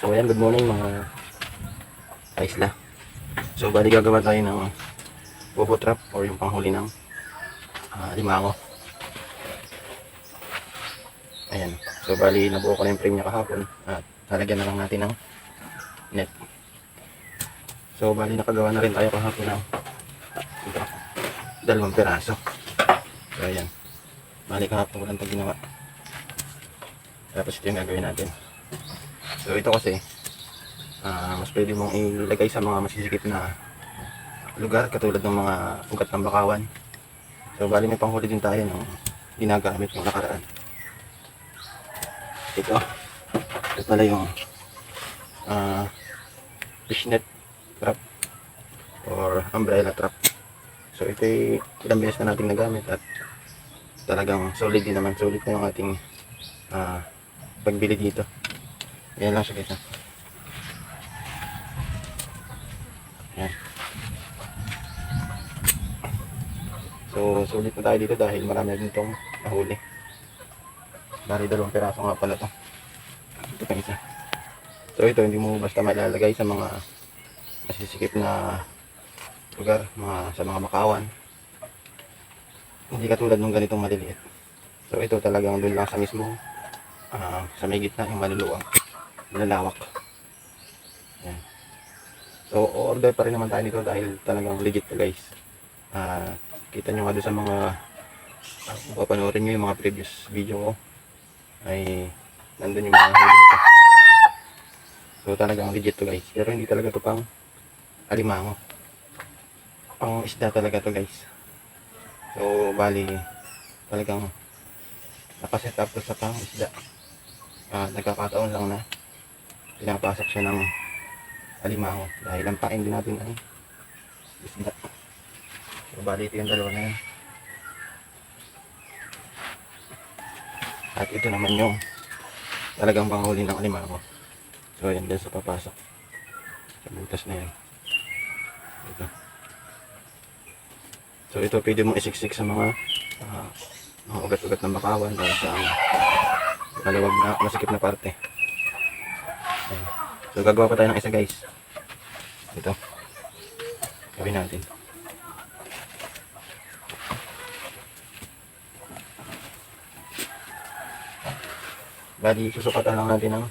So ayan, good morning mga kaisla. So bali gagawa tayo ng bobo trap or yung panghuli ng ah, limango. Ayan. So bali nabuo ko na yung frame niya kahapon at lalagyan na lang natin ng net. So bali nakagawa na rin tayo kahapon ng dalawang piraso. So ayan. Bali kahapon ko lang ginawa. Tapos ito yung gagawin natin. So ito kasi, ah mas pwede mong ilagay sa mga masisikip na lugar katulad ng mga ugat ng bakawan. So bali may panghuli din tayo ng ginagamit yung nakaraan. Ito, ito pala yung ah fishnet trap or umbrella trap. So ito ay ilang beses na natin nagamit at talagang solid din naman. Solid na yung ating ah pagbili dito. Yan lang guys. ah. Yan. So, sulit na tayo dito dahil marami din itong nahuli. Bali dalawang peraso nga pala to. Ito pa isa. So ito, hindi mo basta malalagay sa mga masisikip na lugar, mga, sa mga makawan. Hindi katulad ng ganitong maliliit. So ito talagang doon lang sa mismo, ah, sa may gitna yung maluluwang, malalawak. Yan. So order pa rin naman tayo dito dahil talagang legit to guys. Ah, kita nyo nga sa mga uh, kung papanoorin nyo yung mga previous video ko ay nandun yung mga huli nito. So talagang legit to guys. Pero hindi talaga to pang alimango. Pang isda talaga to guys. So bali talagang nakaset up sa pang isda. Ah, nagkakataon lang na pinapasok siya ng alimango dahil ang pain din natin ay isda. So bali ito yung dalawa na yan. At ito naman yung talagang panghuli ng alimango. So ayan din sa papasok. Sa butas na yan. Ito. So ito pwede mong isiksik sa mga ah, mga ugat-ugat ng bakawan dahil sa malawag na masikip na parte. Ayan. So gagawa pa tayo ng isa guys. Ito. Gawin natin. Bali, susukatan lang natin ng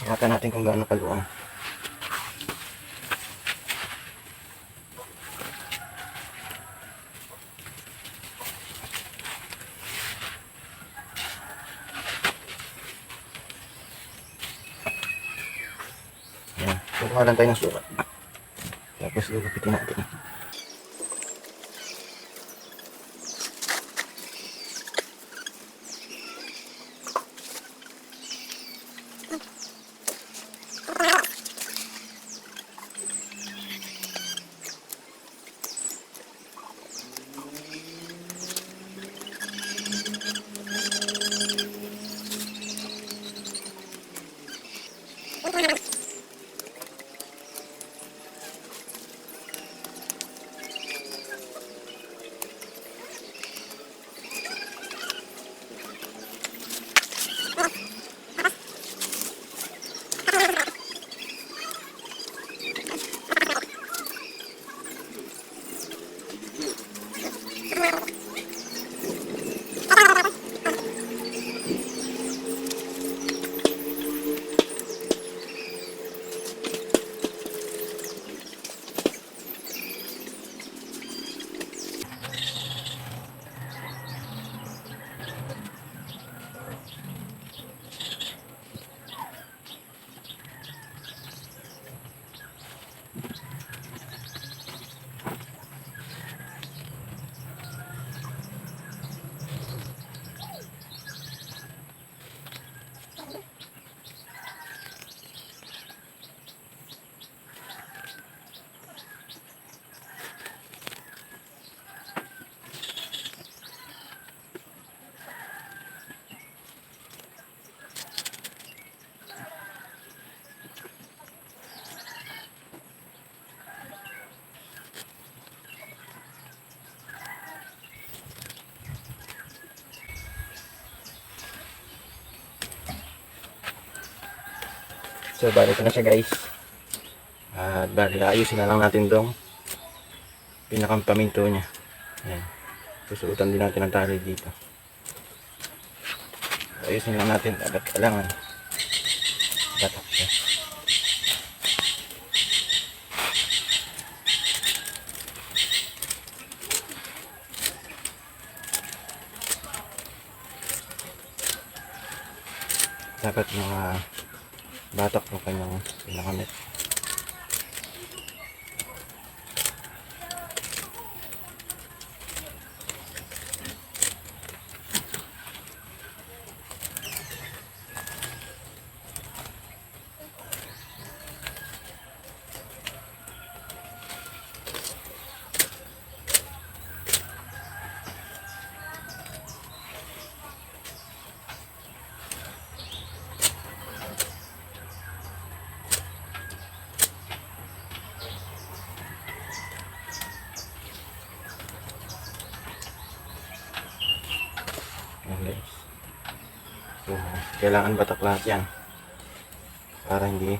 Sukatan natin kung gaano kaluwang. Kuha lang tayo ng sukat. Tapos gugupitin natin. So, bali ito na siya guys. At bali, ayusin na lang natin dong pinakang paminto niya. Ayan. Susuotan din natin ang tali dito. Ayusin lang natin agad kailangan. Batak siya. Dapat mga batak ng kanyang pinakamit. Ayan guys. So, kailangan batak lahat yan. Para hindi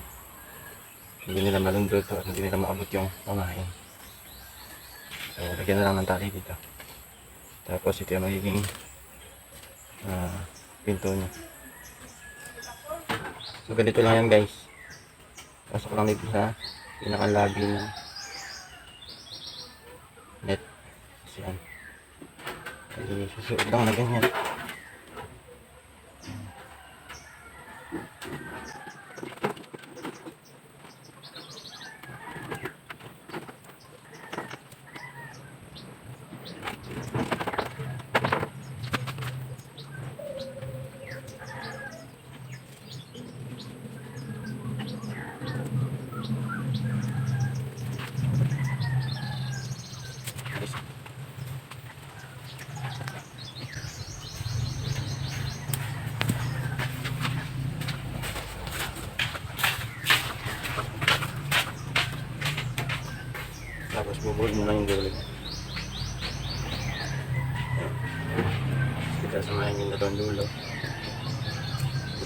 hindi nila malundot at hindi nila maabot yung pamahain. So, lagyan na lang ng tali dito. Tapos ito yung magiging ah, pinto niya. So, ganito lang yan guys. Pasok lang dito sa pinakalagi ng net. Kasi yan. Hindi susuot lang na ganyan. Thank you.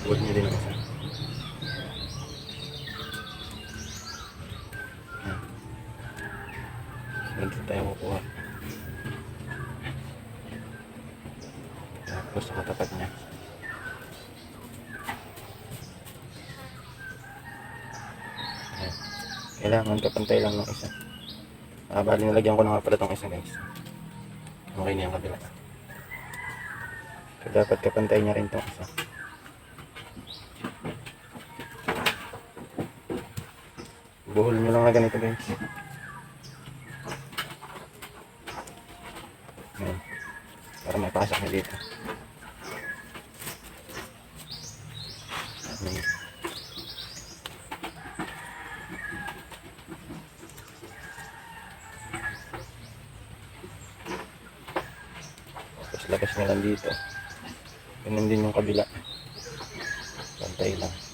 Bubuhin niyo din ang isa. Ayan. Dito tayo kukuha. Tapos sa katapat niya. Ayan. Kailangan kapantay lang ng isa. Ah, bali nilagyan ko na nga pala itong isa guys. Okay na yung kabila. So, dapat kapantay niya rin itong isa. Buhol nyo lang na ganito guys. Para mapasok na dito. Ayan. Tapos labas na lang dito. Ganun din yung kabila. Pantay lang.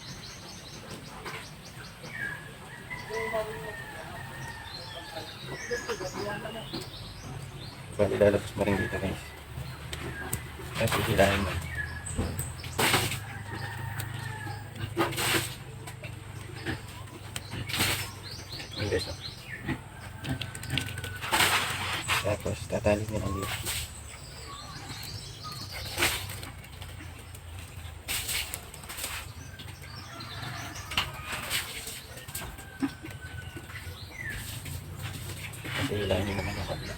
Bali lalabas mo rin dito guys. Tapos hihilahin mo. Oh. Tapos tatali nyo lang dito. Kasi hilahin nyo naman yung kabila.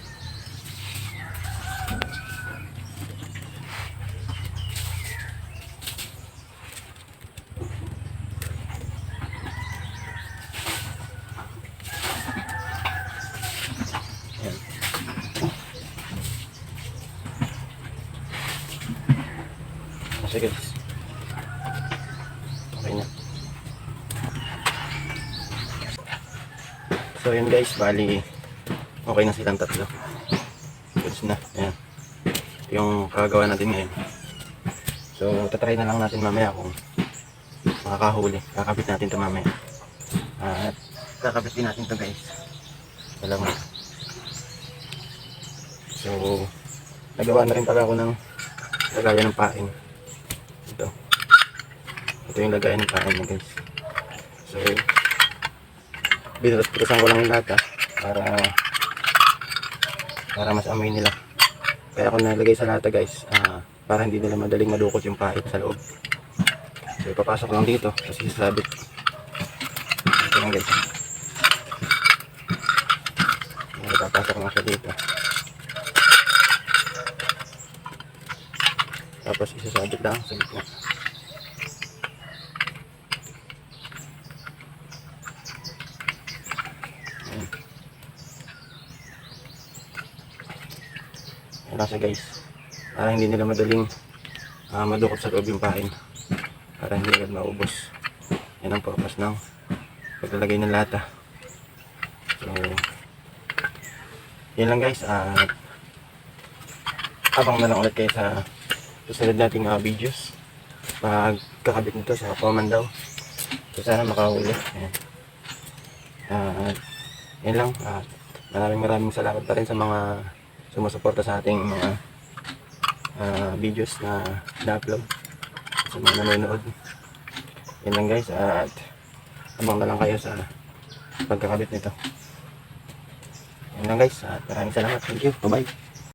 Yan. Guys. Okay na. So yun guys, bali okay na silang tatlo. Goods na. Ayan. Yung kagawa natin ngayon. So, tatry na lang natin mamaya kung makakahuli. Kakabit natin ito mamaya. At kakabit din natin ito guys. Dalawa. So, nagawa na rin pala ako ng lagayan ng pain. Ito. Yung lagayan ng pain mo guys. So, binulas-bulasan ko lang yung lata para para mas amoy nila. Kaya ako nalagay sa lata guys, ah, para hindi nila madaling madukot yung pait sa loob. So, ipapasok lang dito kasi sasabit. Ito lang guys. Ipapasok lang siya dito. Tapos isasabit lang sa gitna. Ayan. Siya guys. Para hindi nila madaling ah, madukot sa loob yung pain. Para hindi agad maubos. Yan ang purpose ng paglalagay ng lata. So, yan lang guys. At abang na lang ulit kayo sa susunod nating mga videos. Pagkakabit nito sa Command daw. So, sana makahuli. Ayan. At yan lang. At maraming maraming salamat pa rin sa mga sumusuporta sa ating mga ah, videos na na-upload sa mga nanonood. Yan lang guys at abang na lang kayo sa pagkakabit nito. Yan lang guys at maraming salamat. Thank you. Bye-bye.